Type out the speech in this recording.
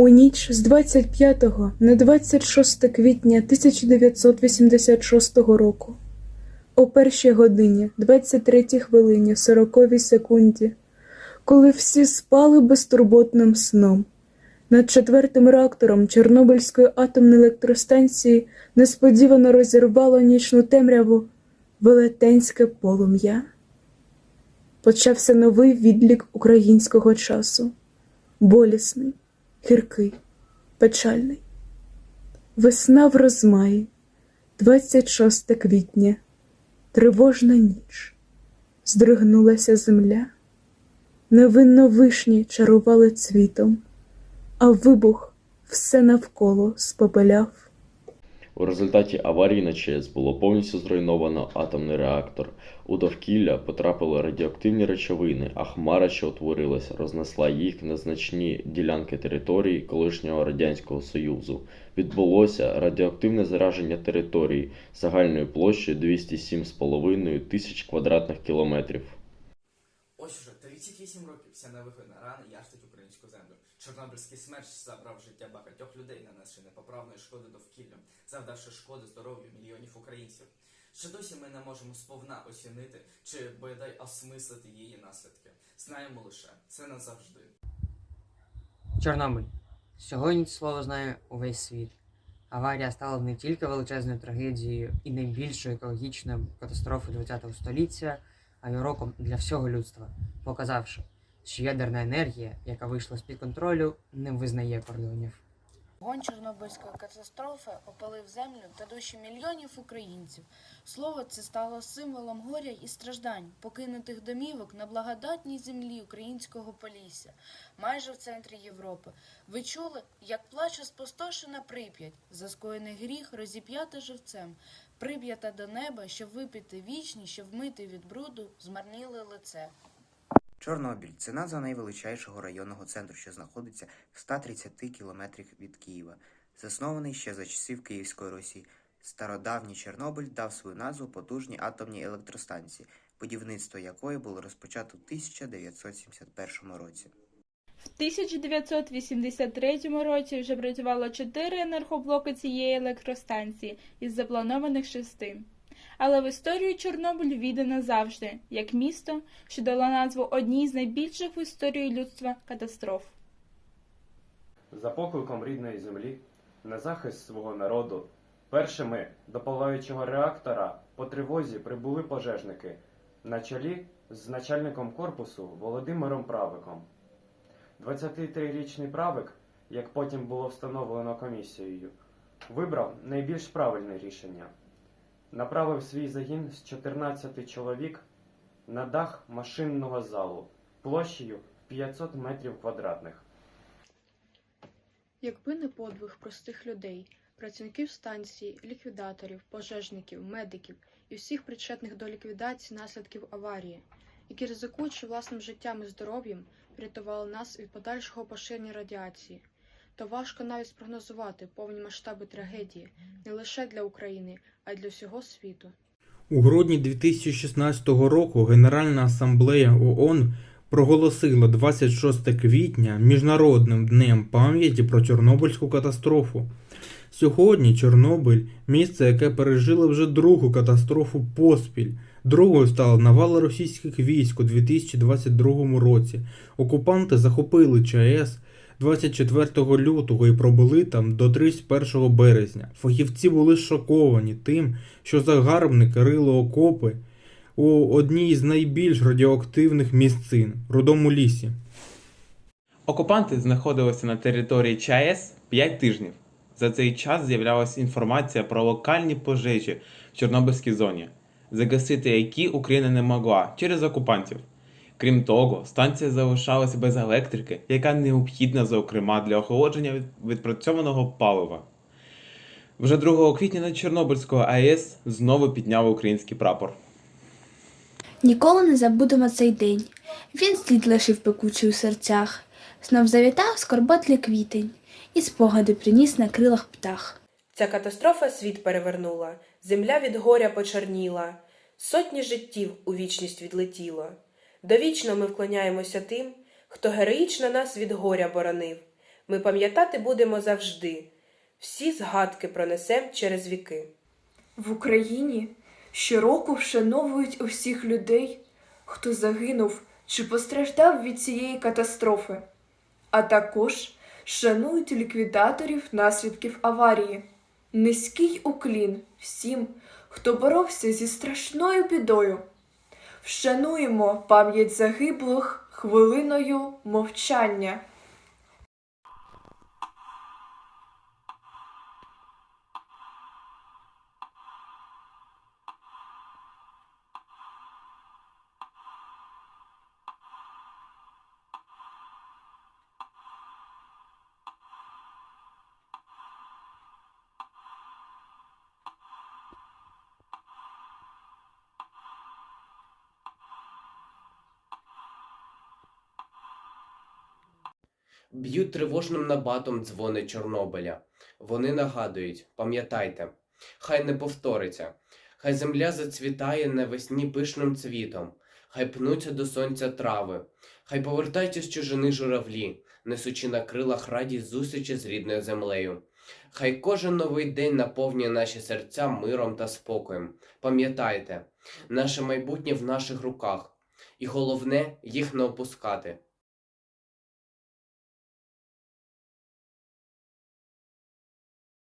У ніч з 25 на 26 квітня 1986 року, о першій годині, 23 хвилині, 40 секунді, коли всі спали безтурботним сном, над четвертим реактором Чорнобильської атомної електростанції несподівано розірвало нічну темряву велетенське полум'я. Почався новий відлік українського часу, болісний, гіркий, печальний. Весна в розмаї, 26 квітня, тривожна ніч, здригнулася земля, невинно вишні чарували цвітом, а вибух все навколо спопеляв. У результаті аварії на ЧАЕС було повністю зруйновано атомний реактор. У довкілля потрапили радіоактивні речовини, а хмара, що утворилась, рознесла їх на значні ділянки території колишнього Радянського Союзу. Відбулося радіоактивне зараження території загальною площею 207,5 тисяч квадратних кілометрів. Ось уже 38 років вся невигодна рана яштить українську землю. Чорнобильський смерч забрав життя багатьох людей, нанесши непоправної шкоди довкіллям, завдавши шкоди здоров'ю мільйонів українців. Ще досі ми не можемо сповна оцінити чи бодай осмислити її наслідки. Знаємо лише це назавжди. Чорнобиль. Сьогодні слово знає увесь світ. Аварія стала не тільки величезною трагедією і найбільшою екологічною катастрофою ХХ століття, а й уроком для всього людства, показавши, що ядерна енергія, яка вийшла з-під контролю, не визнає кордонів. Вогонь Чорнобильської катастрофи опалив землю та душі мільйонів українців. Слово це стало символом горя і страждань, покинутих домівок на благодатній землі українського Полісся, майже в центрі Європи. Ви чули, як плаче спустошена Прип'ять, за скоєний гріх розіп'ята живцем, прип'ята до неба, щоб випити вічні, щоб вмити від бруду, змарніле лице. Чорнобиль це назва найвеличайшого районного центру, що знаходиться в 130 кілометрах від Києва. Заснований ще за часів Київської Русі. Стародавній Чорнобиль дав свою назву потужній атомній електростанції, будівництво якої було розпочато в 1971 році. В 1983 році вже працювало чотири енергоблоки цієї електростанції із запланованих шести. Але в історію Чорнобиль війде назавжди, як місто, що дало назву одній з найбільших в історії людства катастроф. За покликом рідної землі, на захист свого народу, першими до палаючого реактора по тривозі прибули пожежники на чолі з начальником корпусу Володимиром Правиком. 23-річний правик, як потім було встановлено комісією, вибрав найбільш правильне рішення. Направив свій загін з 14 чоловік на дах машинного залу площею 500 метрів квадратних. Якби не подвиг простих людей, працівників станції, ліквідаторів, пожежників, медиків і всіх причетних до ліквідації наслідків аварії, які ризикуючи власним життям і здоров'ям, врятували нас від подальшого поширення радіації, то важко навіть спрогнозувати повні масштаби трагедії не лише для України, а й для всього світу. У грудні 2016 року Генеральна асамблея ООН проголосила 26 квітня Міжнародним днем пам'яті про Чорнобильську катастрофу. Сьогодні Чорнобиль місце, яке пережило вже другу катастрофу поспіль. Другою стала навала російських військ у 2022 році. Окупанти захопили ЧАЕС 24 лютого і пробули там до 31 березня. Фахівці були шоковані тим, що загарбники рили окопи у одній з найбільш радіоактивних місцин рудому лісі. Окупанти знаходилися на території ЧАЕС 5 тижнів. За цей час з'являлася інформація про локальні пожежі в Чорнобильській зоні, загасити які Україна не могла через окупантів. Крім того, станція залишалася без електрики, яка необхідна, зокрема, для охолодження відпрацьованого палива. Вже 2 квітня над Чорнобильського АЕС знову підняли український прапор. Ніколи не забудемо цей день. Він слід лишив пекучий у серцях, знов завітав скорботний квітень, і спогади приніс на крилах птах. Ця катастрофа світ перевернула, земля від горя почорніла, сотні життів у вічність відлетіло. Довічно ми вклоняємося тим, хто героїчно нас від горя боронив, ми пам'ятати будемо завжди. Всі згадки пронесем через віки. В Україні щороку вшановують усіх людей, хто загинув чи постраждав від цієї катастрофи, а також шанують ліквідаторів наслідків аварії. Низький уклін всім, хто боровся зі страшною бідою. Вшануємо пам'ять загиблих хвилиною мовчання. Б'ють тривожним набатом дзвони Чорнобиля. Вони нагадують, пам'ятайте, хай не повториться, хай земля зацвітає навесні пишним цвітом, хай пнуться до сонця трави, хай повертаються з чужини журавлі, несучи на крилах радість зустрічі з рідною землею. Хай кожен новий день наповнює наші серця миром та спокоєм. Пам'ятайте, наше майбутнє в наших руках, і головне їх не опускати.